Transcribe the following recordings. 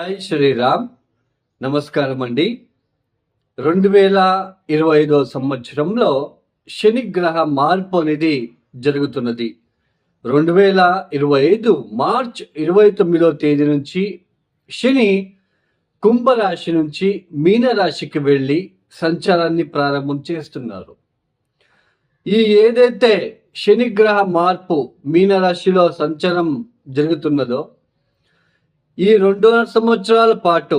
Hi Sriram. నమస్కారం అండి రెండు వేల ఇరవై ఐదో సంవత్సరంలో శనిగ్రహ మార్పు అనేది జరుగుతున్నది. రెండు వేల ఇరవై ఐదు మార్చ్ ఇరవై తొమ్మిదో తేదీ నుంచి శని కుంభరాశి నుంచి మీనరాశికి వెళ్ళి సంచారాన్ని ప్రారంభం చేస్తున్నారు. ఈ ఏదైతే శనిగ్రహ మార్పు మీనరాశిలో సంచారం జరుగుతున్నదో ఈ రెండు సంవత్సరాల పాటు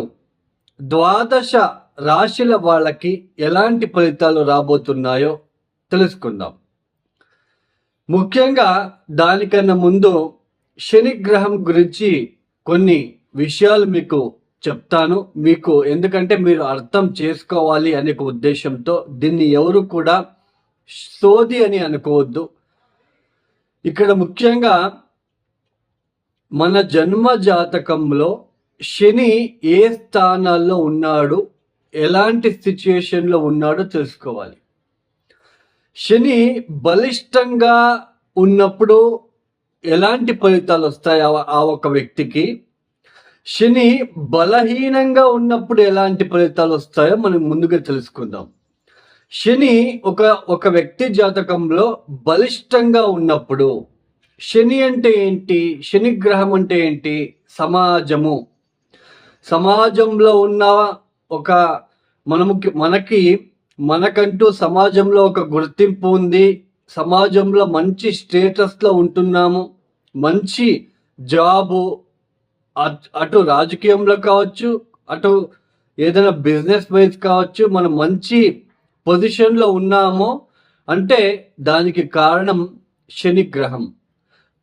ద్వాదశ రాశుల వాళ్ళకి ఎలాంటి ఫలితాలు రాబోతున్నాయో తెలుసుకుందాం. ముఖ్యంగా దానికన్నా ముందు శనిగ్రహం గురించి కొన్ని విషయాలు మీకు చెప్తాను. మీకు ఎందుకంటే మీరు అర్థం చేసుకోవాలి అనే ఉద్దేశంతో దీన్ని ఎవరు కూడా సోది అని అనుకోవద్దు. ఇక్కడ ముఖ్యంగా మన జన్మ జాతకంలో శని ఏ స్థానాల్లో ఉన్నాడు ఎలాంటి సిచ్యుయేషన్లో ఉన్నాడో తెలుసుకోవాలి. శని బలిష్టంగా ఉన్నప్పుడు ఎలాంటి ఫలితాలు వస్తాయి ఆ- ఆ ఒక వ్యక్తికి? శని బలహీనంగా ఉన్నప్పుడు ఎలాంటి ఫలితాలు వస్తాయో మనం ముందుగా తెలుసుకుందాం. శని ఒక ఒక వ్యక్తి జాతకంలో బలిష్టంగా ఉన్నప్పుడు శని అంటే ఏంటి? శని గ్రహం అంటే ఏంటి? సమాజము. సమాజంలో ఉన్న ఒక మనముకి మనకి మనకంటూ సమాజంలో ఒక గుర్తింపు ఉంది. సమాజంలో మంచి స్టేటస్లో ఉంటున్నాము. మంచి జాబు అటు రాజకీయంలో కావచ్చు అటు ఏదైనా బిజినెస్ వైజ్ కావచ్చు మనం మంచి పొజిషన్లో ఉన్నామో. అంటే దానికి కారణం శని గ్రహం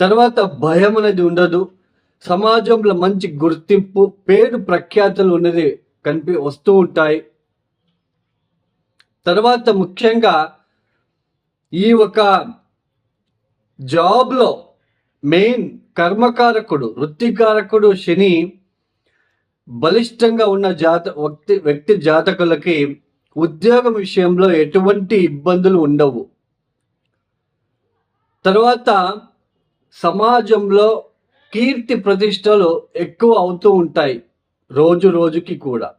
తర్వాత భయం అనేది ఉండదు. సమాజంలో మంచి గుర్తింపు పేరు ప్రఖ్యాతులు ఉన్నది కనిపి వస్తూ ఉంటాయి. తర్వాత ముఖ్యంగా ఈ ఒక జాబ్లో మెయిన్ కర్మకారకుడు వృత్తికారకుడు శని బలిష్టంగా ఉన్న జాత వ్యక్తి వ్యక్తి జాతకులకి ఉద్యోగం విషయంలో ఎటువంటి ఇబ్బందులు ఉండవు. తర్వాత సమాజంలో కీర్తి ప్రతిష్టలు ఎక్కువ అవుతూ ఉంటాయి రోజు రోజుకి కూడా.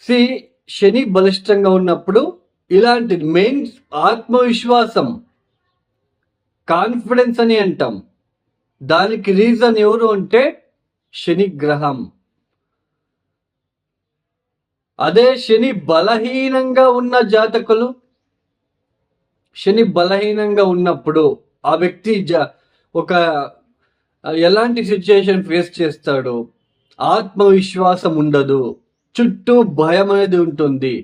సి శని బలిష్టంగా ఉన్నప్పుడు ఇలాంటి మెయిన్ ఆత్మవిశ్వాసం కాన్ఫిడెన్స్ అని అంటాం. దానికి రీజన్ ఎవరు అంటే శని గ్రహం. అదే శని బలహీనంగా ఉన్న జాతకులు శని బలహీనంగా ఉన్నప్పుడు ఆ వ్యక్తి జ ఒక ఎలాంటి సిచ్యుయేషన్ ఫేస్ చేస్తాడు ఆత్మవిశ్వాసం ఉండదు. చుట్టూ భయం అనేది ఉంటుంది.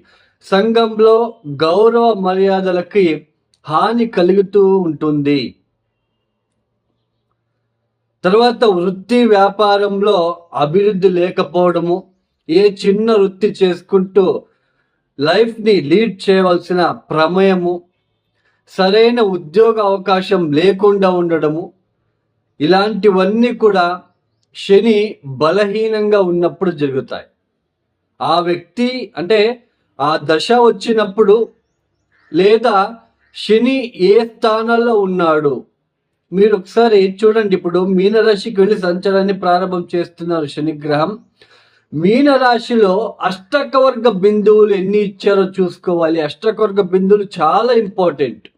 సంఘంలో గౌరవ మర్యాదలకి హాని కలుగుతూ ఉంటుంది. తర్వాత వృత్తి వ్యాపారంలో అభివృద్ధి లేకపోవడము ఏ చిన్న వృత్తి చేసుకుంటూ లైఫ్ని లీడ్ చేయవలసిన ప్రమేయము సరైన ఉద్యోగ అవకాశం లేకుండా ఉండడము ఇలాంటివన్నీ కూడా శని బలహీనంగా ఉన్నప్పుడు జరుగుతాయి. ఆ వ్యక్తి అంటే ఆ దశ వచ్చినప్పుడు లేదా శని ఏ స్థానంలో ఉన్నాడు మీరు ఒకసారి చూడండి. ఇప్పుడు మీనరాశికి వెళ్ళి సంచారాన్ని ప్రారంభం చేస్తున్నారు శనిగ్రహం. మీనరాశిలో అష్టకవర్గ బిందువులు ఎన్ని ఇచ్చారో చూసుకోవాలి. అష్టకవర్గ బిందువులు చాలా ఇంపార్టెంట్.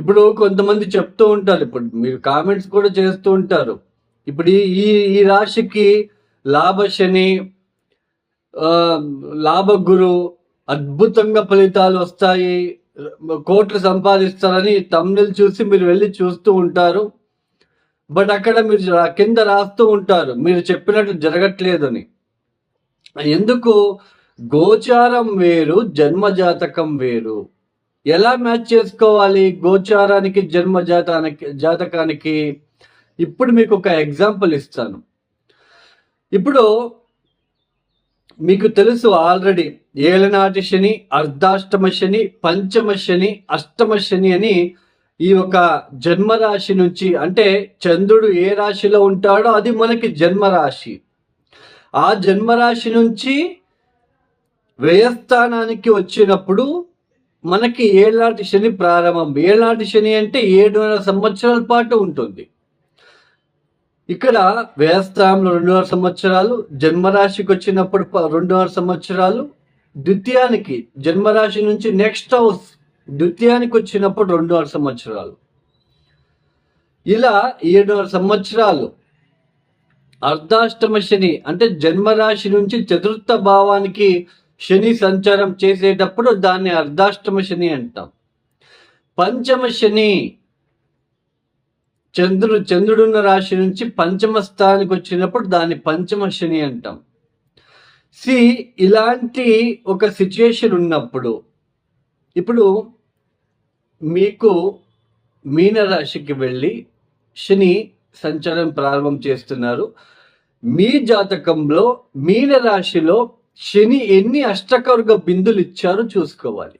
ఇప్పుడు కొంతమంది చెప్తూ ఉంటారు ఇప్పుడు మీరు కామెంట్స్ కూడా చేస్తూ ఉంటారు. ఇప్పుడు ఈ ఈ- రాశికి రాశికి లాభశని లాభ గురు అద్భుతంగా ఫలితాలు వస్తాయి. కోట్లు సంపాదిస్తారని తమ్ముళ్ళు చూసి మీరు వెళ్ళి చూస్తూ ఉంటారు. బట్ అక్కడ మీరు రా- కింద రాస్తూ ఉంటారు మీరు చెప్పినట్టు జరగట్లేదని. ఎందుకు? గోచారం వేరు జన్మజాతకం వేరు. ఎలా మ్యాచ్ చేసుకోవాలి గోచారానికి జన్మ జాతానికి జాతకానికి? ఇప్పుడు మీకు ఒక ఎగ్జాంపుల్ ఇస్తాను. ఇప్పుడు మీకు తెలుసు ఆల్రెడీ ఏలనాటి శని అర్ధాష్టమ శని పంచమ శని అష్టమ శని అని ఈ ఒక జన్మరాశి నుంచి అంటే చంద్రుడు ఏ రాశిలో ఉంటాడో అది మనకి జన్మరాశి. ఆ జన్మరాశి నుంచి వ్యయస్థానానికి వచ్చినప్పుడు మనకి ఏళ్ళనాటి శని ప్రారంభం. ఏళ్ళనాటి శని అంటే ఏడున్నర సంవత్సరాల పాటు ఉంటుంది. ఇక్కడ వ్యయస్థానంలో రెండున్నర సంవత్సరాలు జన్మరాశికి వచ్చినప్పుడు రెండున్నర సంవత్సరాలు ద్వితీయానికి జన్మరాశి నుంచి నెక్స్ట్ హౌస్ ద్వితీయానికి వచ్చినప్పుడు రెండున్నర సంవత్సరాలు. ఇలా ఏడున్నర సంవత్సరాలు అర్ధాష్టమ శని అంటే జన్మరాశి నుంచి చతుర్థ భావానికి శని సంచారం చేసేటప్పుడు దాన్ని అర్ధాష్టమ శని అంటాం. పంచమ శని చంద్రుడు చంద్రుడున్న రాశి నుంచి పంచమ స్థానానికి వచ్చినప్పుడు దాన్ని పంచమ శని అంటాం. సి ఇలాంటి ఒక సిచ్యుయేషన్ ఉన్నప్పుడు ఇప్పుడు మీకు మీనరాశికి వెళ్ళి శని సంచారం ప్రారంభం చేస్తున్నారు. మీ జాతకంలో మీనరాశిలో శని ఎన్ని అష్టకర్గ బిందులు ఇచ్చారో చూసుకోవాలి.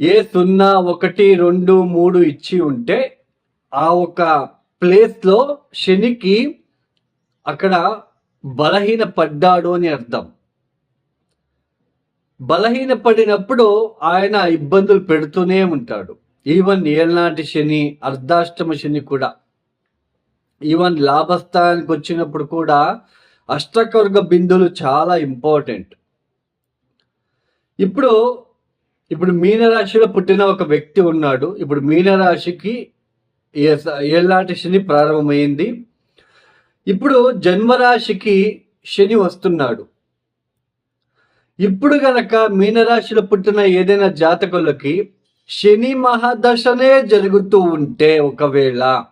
ఏ సున్నా ఒకటి రెండు మూడు ఇచ్చి ఉంటే ఆ ఒక ప్లేస్లో శనికి అక్కడ బలహీన పడ్డాడు అని అర్థం. బలహీన పడినప్పుడు ఆయన ఇబ్బందులు పెడుతూనే ఉంటాడు. ఈవెన్ ఏళ్ళనాటి శని అర్ధాష్టమ శని కూడా. ఈవెన్ లాభస్థానానికి వచ్చినప్పుడు కూడా అష్టకర్గ బిందులు చాలా ఇంపార్టెంట్. ఇప్పుడు ఇప్పుడు మీనరాశిలో పుట్టిన ఒక వ్యక్తి ఉన్నాడు. ఇప్పుడు మీనరాశికి ఏ- శని ప్రారంభమైంది. ఇప్పుడు జన్మరాశికి శని వస్తున్నాడు. ఇప్పుడు గనక మీనరాశిలో పుట్టిన ఏదైనా జాతకులకి శని మహాదశనే జరుగుతూ ఉంటే ఒకవేళ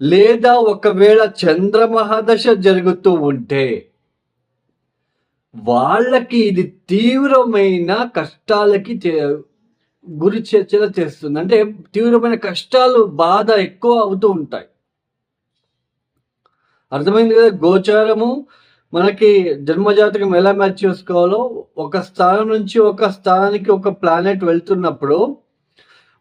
లేదా ఒకవేళ చంద్రమహాదశ జరుగుతూ ఉంటే వాళ్ళకి ఇది తీవ్రమైన కష్టాలకి గురి చర్చల చేస్తుంది. అంటే తీవ్రమైన కష్టాలు బాధ ఎక్కువ అవుతూ ఉంటాయి. అర్థమైంది కదా? గోచారము మనకి జన్మజాతకం ఎలా మ్యాచ్ చేసుకోవాలో? ఒక స్థానం నుంచి ఒక స్థానానికి ఒక ప్లానెట్ వెళ్తున్నప్పుడు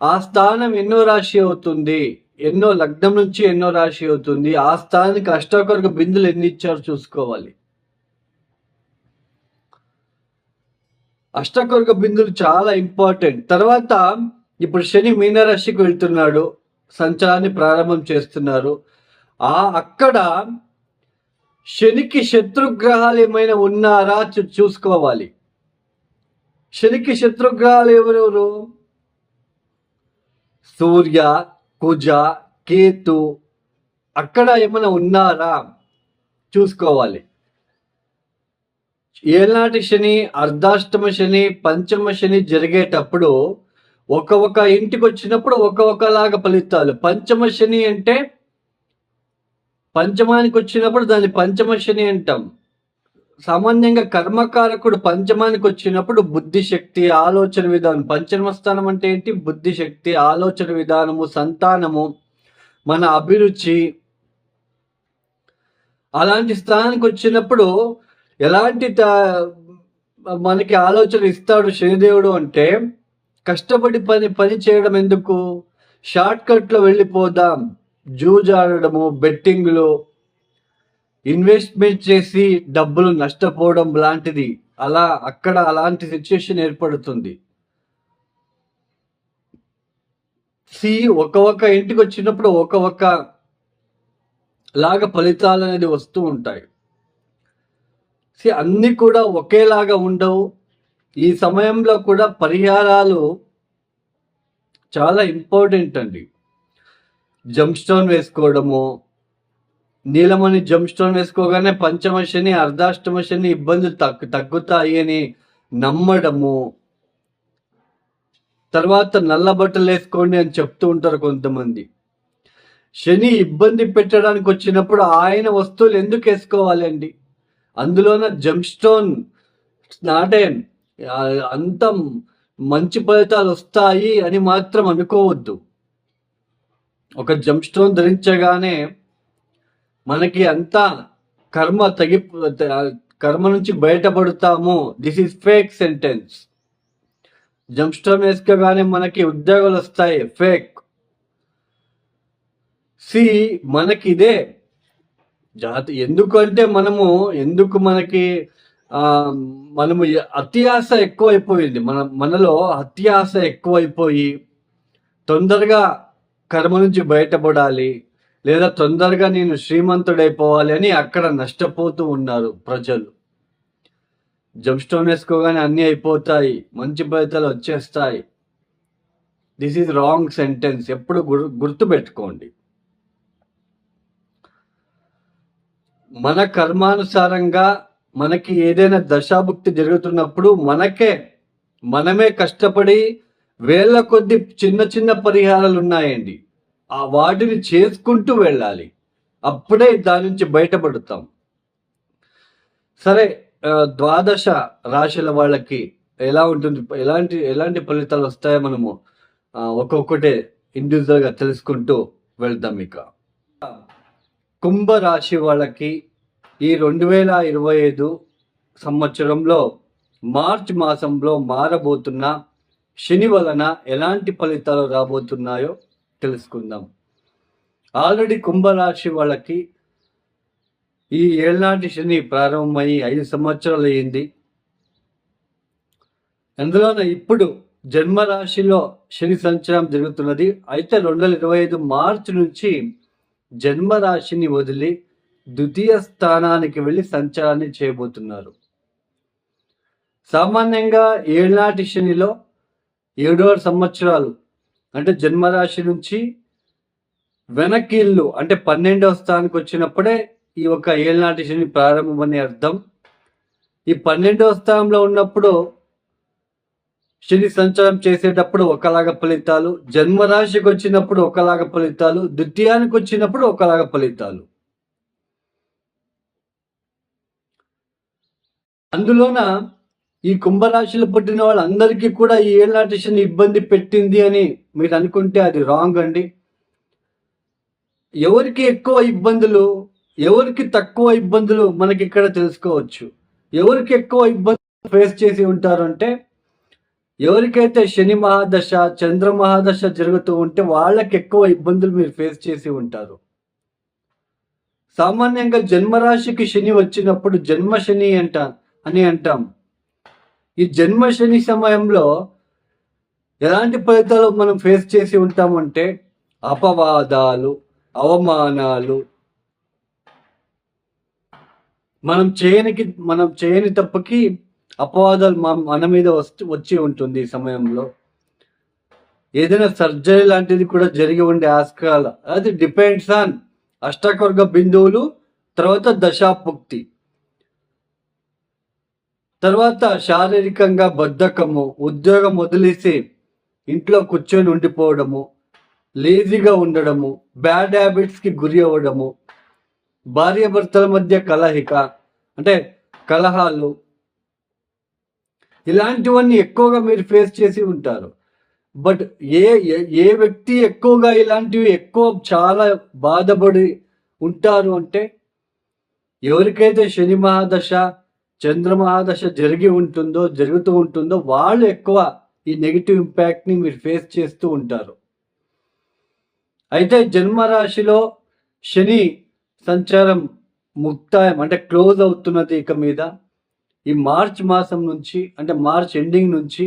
ఆ స్థానం ఎన్నో రాశి అవుతుంది? ఎన్నో లగ్నం నుంచి ఎన్నో రాశి అవుతుంది. ఆ స్థానానికి అష్టాకర్గ బిందులు ఎన్ని ఇచ్చారో చూసుకోవాలి. అష్టకర్గ బిందులు చాలా ఇంపార్టెంట్. తర్వాత ఇప్పుడు శని మీనరాశికి వెళ్తున్నాడు. సంచారాన్ని ప్రారంభం చేస్తున్నారు. ఆ అక్కడ శనికి శత్రుగ్రహాలు ఏమైనా ఉన్నారా చూసుకోవాలి. శనికి శత్రుగ్రహాలు ఎవరెవరు? సూర్య కుజ కేతు అక్కడ ఏమైనా ఉన్నారా? చూసుకోవాలి. ఏనాటి శని అర్ధాష్టమ శని పంచమ శని జరిగేటప్పుడు ఒక ఒక ఇంటికి వచ్చినప్పుడు ఒక ఒకలాగా ఫలితాలు. పంచమ శని అంటే పంచమానికి వచ్చినప్పుడు దాన్ని పంచమ శని అంటాం. సామాన్యంగా కర్మకారకుడు పంచమానికి వచ్చినప్పుడు బుద్ధి శక్తి ఆలోచన విధానం. పంచమ స్థానం అంటే ఏంటి? బుద్ధి శక్తి ఆలోచన విధానము సంతానము మన అభిరుచి. అలాంటి స్థానానికి వచ్చినప్పుడు ఎలాంటి మనకి ఆలోచన ఇస్తాడు శనిదేవుడు అంటే కష్టపడి పని పని చేయడం ఎందుకు? షార్ట్ కట్లో వెళ్ళిపోదాం. జూజాడము బెట్టింగ్లు ఇన్వెస్ట్మెంట్ చేసి డబ్బులు నష్టపోవడం లాంటిది. అలా అక్కడ అలాంటి సిచ్యుయేషన్ ఏర్పడుతుంది. సి ఒక ఒక్క ఇంటికి వచ్చినప్పుడు ఒక ఒక్క లాగా ఫలితాలు అనేది వస్తూ ఉంటాయి. సి అన్నీ కూడా ఒకేలాగా ఉండవు. ఈ సమయంలో కూడా పరిహారాలు చాలా ఇంపార్టెంట్ అండి. జంప్ స్టోన్ వేసుకోవడము నీలమణి జంప్ స్టోన్ వేసుకోగానే పంచమ శని అర్ధాష్టమ శని ఇబ్బందులు తగ్గు తగ్గుతాయి అని నమ్మడము. తర్వాత నల్ల బట్టలు వేసుకోండి అని చెప్తూ ఉంటారు కొంతమంది. శని ఇబ్బంది పెట్టడానికి వచ్చినప్పుడు ఆయన వస్తువులు ఎందుకు వేసుకోవాలి అండి? అందులోన జంప్ స్టోన్ నాటే అంత మంచి ఫలితాలు వస్తాయి అని మాత్రం అనుకోవద్దు. ఒక జంప్ స్టోన్ ధరించగానే మనకి అంతా కర్మ తగి కర్మ నుంచి బయటపడతాము. దిస్ ఈస్ ఫేక్ సెంటెన్స్ జంప్స్టోన్ వేసుకోగానే మనకి ఉద్యోగాలు వస్తాయి. ఫేక్ సి మనకి ఇదే. జాతి ఎందుకంటే మనము ఎందుకు మనకి మనము అత్యాశ ఎక్కువైపోయింది. మన మనలో అత్యాశ ఎక్కువైపోయి తొందరగా కర్మ నుంచి బయటపడాలి. లేదా తొందరగా నేను శ్రీమంతుడైపోవాలి అని అక్కడ నష్టపోతూ ఉన్నారు ప్రజలు. జంప్ స్టోన్ వేసుకోగానే అన్నీ అయిపోతాయి మంచి ఫలితాలు వచ్చేస్తాయి. దిస్ ఈజ్ రాంగ్ సెంటెన్స్ ఎప్పుడు గుర్ గుర్తు పెట్టుకోండి మన కర్మానుసారంగా మనకి ఏదైనా దశాభుక్తి జరుగుతున్నప్పుడు మనకే మనమే కష్టపడి వేల కొద్ది చిన్న చిన్న పరిహారాలు ఉన్నాయండి ఆ వాటిని చేసుకుంటూ వెళ్ళాలి. అప్పుడే దాని నుంచి బయటపడతాం. సరే ద్వాదశ రాశుల వాళ్ళకి ఎలా ఉంటుంది? ఎలాంటి ఎలాంటి ఫలితాలు వస్తాయో మనము ఒక్కొక్కటే ఇండివిజువల్గా తెలుసుకుంటూ వెళ్తాం ఇక. కుంభరాశి వాళ్ళకి ఈ రెండు వేల ఇరవై ఐదు సంవత్సరంలో మార్చ్ మాసంలో మారబోతున్న శని వలన ఎలాంటి ఫలితాలు రాబోతున్నాయో తెలుసుకుందాం. ఆల్రెడీ కుంభరాశి వాళ్ళకి ఈ ఏళ్ళనాటి శని ప్రారంభమై ఐదు సంవత్సరాలు అయింది. అందులోన ఇప్పుడు జన్మరాశిలో శని సంచారం జరుగుతున్నది. అయితే రెండు వేల ఇరవై ఐదు మార్చి నుంచి జన్మరాశిని వదిలి ద్వితీయ స్థానానికి వెళ్ళి సంచారాన్ని చేయబోతున్నారు. సామాన్యంగా ఏళ్ళనాటి శనిలో ఏడవ సంవత్సరాలు అంటే జన్మరాశి నుంచి వెనక్కి ఇల్లు అంటే పన్నెండవ స్థానానికి వచ్చినప్పుడే ఈ యొక్క ఏళ్ళనాటి శని ప్రారంభమని అర్థం. ఈ పన్నెండవ స్థానంలో ఉన్నప్పుడు శని సంచారం చేసేటప్పుడు ఒకలాగా ఫలితాలు జన్మరాశికి వచ్చినప్పుడు ఒకలాగా ఫలితాలు ద్వితీయానికి వచ్చినప్పుడు ఒకలాగా ఫలితాలు. అందులోన ఈ కుంభరాశిలో పుట్టిన వాళ్ళందరికీ కూడా ఈ ఏళ్ళనాటి ఇబ్బంది పెట్టింది అని మీరు అనుకుంటే అది రాంగ్ అండి. ఎవరికి ఎక్కువ ఇబ్బందులు ఎవరికి తక్కువ ఇబ్బందులు మనకి ఇక్కడ తెలుసుకోవచ్చు. ఎవరికి ఎక్కువ ఇబ్బందులు ఫేస్ చేసి ఉంటారంటే ఎవరికైతే శని మహాదశ చంద్ర మహాదశ జరుగుతూ ఉంటే వాళ్ళకి ఎక్కువ ఇబ్బందులు మీరు ఫేస్ చేసి ఉంటారు. సామాన్యంగా జన్మరాశికి శని వచ్చినప్పుడు జన్మ శని అంట అని అంటాం. ఈ జన్మ శని సమయంలో ఎలాంటి ఫలితాలు మనం ఫేస్ చేసి ఉంటామంటే అపవాదాలు అవమానాలు మనం చేయనికి మనం చేయని తప్పకి అపవాదాలు మన మీద వస్తు వచ్చి ఉంటుంది ఈ సమయంలో. ఏదైనా సర్జరీ లాంటిది కూడా జరిగి ఉండే ఆస్కారాలు. అది డిపెండ్స్ ఆన్ అష్టకవర్గ బిందువులు తర్వాత దశాపుక్తి తర్వాత శారీరకంగా బద్ధకము ఉద్యోగం వదిలేసి ఇంట్లో కూర్చొని ఉండిపోవడము లేజీగా ఉండడము బ్యాడ్ హ్యాబిట్స్కి గురి అవ్వడము భార్యాభర్తల మధ్య కలహిక అంటే కలహాలు ఇలాంటివన్నీ ఎక్కువగా మీరు ఫేస్ చేసి ఉంటారు. బట్ ఏ ఏ వ్యక్తి ఎక్కువగా ఇలాంటివి ఎక్కువ చాలా బాధపడి ఉంటారు అంటే ఎవరికైతే శని మహాదశ చంద్రమాదశ జరిగి ఉంటుందో జరుగుతూ ఉంటుందో వాళ్ళు ఎక్కువ ఈ నెగిటివ్ ఇంపాక్ట్ని మీరు ఫేస్ చేస్తూ ఉంటారు. అయితే జన్మరాశిలో శని సంచారం ముక్తాయం అంటే క్లోజ్ అవుతున్నది ఇక మీద. ఈ మార్చ్ మాసం నుంచి అంటే మార్చ్ ఎండింగ్ నుంచి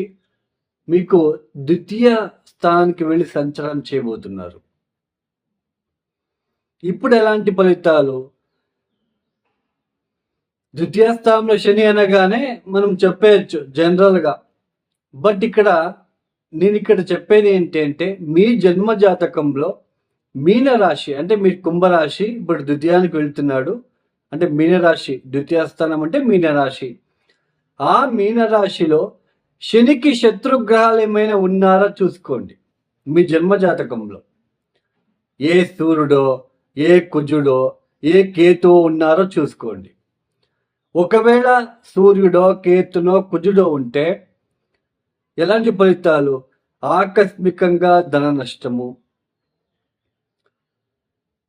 మీకు ద్వితీయ స్థానానికి వెళ్ళి సంచారం చేయబోతున్నారు. ఇప్పుడు ఎలాంటి ఫలితాలు? ద్వితీయ స్థానంలో శని అనగానే మనం చెప్పేయచ్చు జనరల్గా బట్ ఇక్కడ నేను ఇక్కడ చెప్పేది ఏంటంటే మీ జన్మ జాతకంలో మీనరాశి అంటే మీ కుంభరాశి ఇప్పుడు ద్వితీయానికి వెళ్తున్నాడు అంటే మీనరాశి ద్వితీయ స్థానం అంటే మీనరాశి. ఆ మీనరాశిలో శనికి శత్రుగ్రహాలు ఏమైనా ఉన్నారా చూసుకోండి మీ జన్మ జాతకంలో. ఏ సూర్యుడో ఏ కుజుడో ఏ కేతువో ఉన్నారో చూసుకోండి. ఒకవేళ సూర్యుడో కేతునో కుజుడో ఉంటే ఎలాంటి ఫలితాలు? ఆకస్మికంగా ధన నష్టము.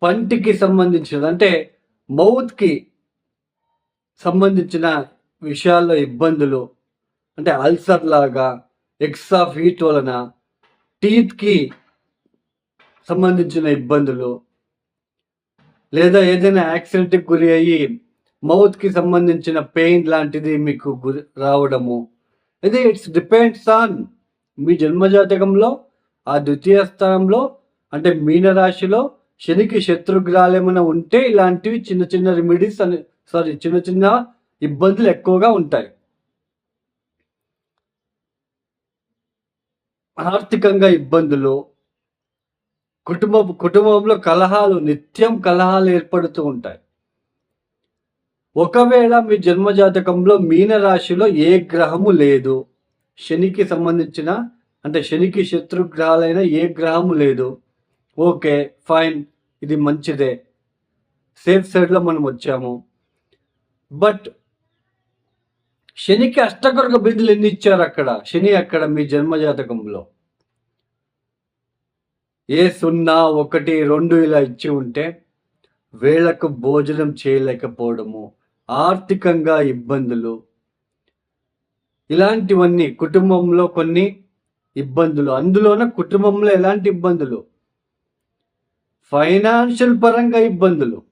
పంటికి సంబంధించినది అంటే మౌత్కి సంబంధించిన విషయాల్లో ఇబ్బందులు అంటే అల్సర్ లాగా ఎక్స్ట్రా హీట్ వలన టీత్కి సంబంధించిన ఇబ్బందులు లేదా ఏదైనా యాక్సిడెంట్కి గురి అయ్యి మౌత్కి సంబంధించిన పెయిన్ లాంటిది మీకు గురి రావడము. ఇది ఇట్స్ డిపెండ్స్ ఆన్ మీ జన్మజాతకంలో ఆ ద్వితీయ స్థానంలో అంటే మీనరాశిలో శనికి శత్రుగ్రహాలు ఏమైనా ఉంటే ఇలాంటివి చిన్న చిన్న రెమెడీస్ అని సారీ చిన్న చిన్న ఇబ్బందులు ఎక్కువగా ఉంటాయి. ఆర్థికంగా ఇబ్బందులు కుటుంబ కుటుంబంలో కలహాలు నిత్యం కలహాలు ఏర్పడుతూ ఉంటాయి. ఒకవేళ మీ జన్మజాతకంలో మీనరాశిలో ఏ గ్రహము లేదు శనికి సంబంధించిన అంటే శనికి శత్రుగ్రహాలైన ఏ గ్రహము లేదు ఓకే ఫైన్ ఇది మంచిదే. సేఫ్ సైడ్లో మనం వచ్చాము. బట్ శనికి అష్టకర్గ బిందులు ఎన్ని ఇచ్చారు అక్కడ? శని అక్కడ మీ జన్మజాతకంలో. ఏ సున్నా ఒకటి రెండు ఇలా ఇచ్చి ఉంటే వేళకు భోజనం చేయలేకపోవడము. ఆర్థికంగా ఇబ్బందులు. ఇలాంటివన్నీ కుటుంబంలో కొన్ని ఇబ్బందులు. అందులోన కుటుంబంలో ఎలాంటి ఇబ్బందులు? ఫైనాన్షియల్ పరంగా ఇబ్బందులు.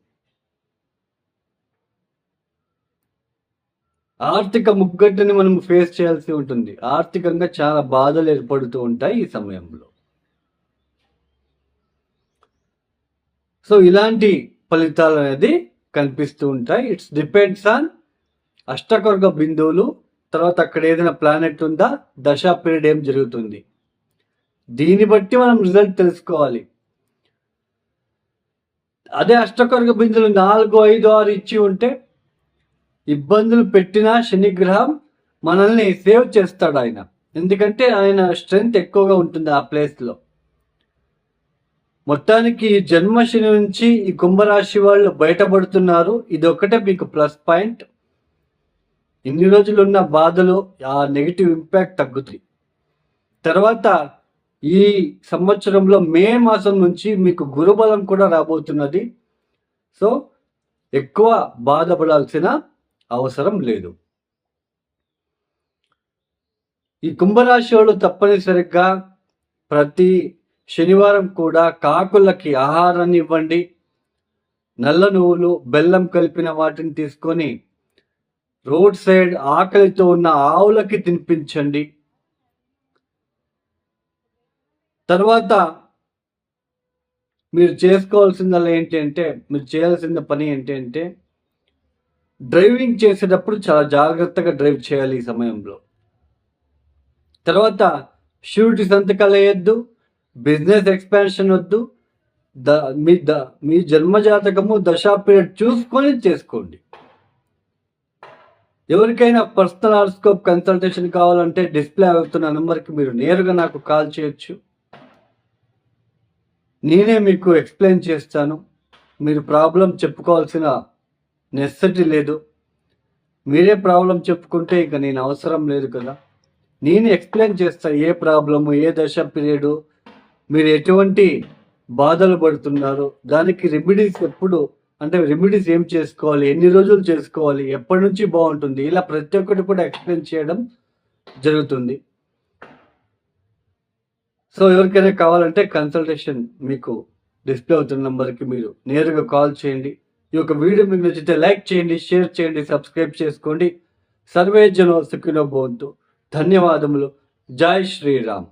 ఆర్థిక ముగ్గట్టుని మనం ఫేస్ చేయాల్సి ఉంటుంది. ఆర్థికంగా చాలా బాధలు ఏర్పడుతూ ఉంటాయి ఈ సమయంలో. సో ఇలాంటి ఫలితాలు అనేది కనిపిస్తూ ఉంటాయి. ఇట్స్ డిపెండ్స్ ఆన్ అష్టకర్గ బిందువులు తర్వాత అక్కడ ఏదైనా ప్లానెట్ ఉందా దశా పీరియడ్ ఏం జరుగుతుంది. దీన్ని బట్టి మనం రిజల్ట్ తెలుసుకోవాలి. అదే అష్టకర్గ బిందులు నాలుగు ఐదు ఆరు ఇచ్చి ఉంటే ఇబ్బందులు పెట్టిన శనిగ్రహం మనల్ని సేవ్ చేస్తాడు ఆయన. ఎందుకంటే ఆయన స్ట్రెంగ్త్ ఎక్కువగా ఉంటుంది ఆ ప్లేస్లో మొత్తానికి జన్మశని నుంచి ఈ కుంభరాశి వాళ్ళు బయటపడుతున్నారు. ఇది ఒకటే మీకు ప్లస్ పాయింట్. ఇన్ని రోజులు ఉన్న బాధలు ఆ నెగిటివ్ ఇంపాక్ట్ తగ్గుతుంది. తర్వాత ఈ సంవత్సరంలో మే మాసం నుంచి మీకు గురుబలం కూడా రాబోతున్నది. సో ఎక్కువ బాధపడాల్సిన అవసరం లేదు. ఈ కుంభరాశి వాళ్ళు తప్పనిసరిగా ప్రతి శనివారం కూడా కాకులకి ఆహారాన్ని ఇవ్వండి. నల్ల నువ్వులు బెల్లం కలిపిన వాటిని తీసుకొని రోడ్ సైడ్ ఆకలితో ఉన్న ఆవులకి తినిపించండి. తర్వాత మీరు చేసుకోవాల్సిందల్లా ఏంటి అంటే మీరు చేయాల్సిన పని ఏంటి అంటే డ్రైవింగ్ చేసేటప్పుడు చాలా జాగ్రత్తగా డ్రైవ్ చేయాలి ఈ సమయంలో. తర్వాత షూరిటీ సంతకాలు వేయద్దు. బిజినెస్ ఎక్స్పాన్షన్ వద్దు. ద మీ ద మీ జన్మజాతకము దశా పీరియడ్ చూసుకొని చేసుకోండి. ఎవరికైనా పర్సనల్ హార్స్కోప్ కన్సల్టేషన్ కావాలంటే డిస్ప్లే అవుతున్న నెంబర్కి మీరు నేరుగా నాకు కాల్ చేయొచ్చు. నేనే మీకు ఎక్స్ప్లెయిన్ చేస్తాను. మీరు ప్రాబ్లం చెప్పుకోవాల్సిన నెసెసిటీ లేదు. మీరే ప్రాబ్లం చెప్పుకుంటే ఇక నేను అవసరం లేదు కదా. నేను ఎక్స్ప్లెయిన్ చేస్తాను ఏ ప్రాబ్లము ఏ దశ పీరియడ్ మీరు ఎటువంటి బాధలు పడుతున్నారు? దానికి రెమెడీస్ ఎప్పుడు? అంటే రెమెడీస్ ఏం చేసుకోవాలి? ఎన్ని రోజులు చేసుకోవాలి? ఎప్పటి నుంచి బాగుంటుంది? ఇలా ప్రతి ఒక్కటి కూడా ఎక్స్ప్లెయిన్ చేయడం జరుగుతుంది. సో ఎవరికైనా కావాలంటే కన్సల్టేషన్ మీకు డిస్ప్లే అవుతున్న నెంబర్కి మీరు నేరుగా కాల్ చేయండి. ఈ యొక్క వీడియో మీకు నచ్చితే లైక్ చేయండి షేర్ చేయండి సబ్స్క్రైబ్ చేసుకోండి. సర్వే జనో సుఖినో భవంతు. ధన్యవాదములు. జై శ్రీరామ్.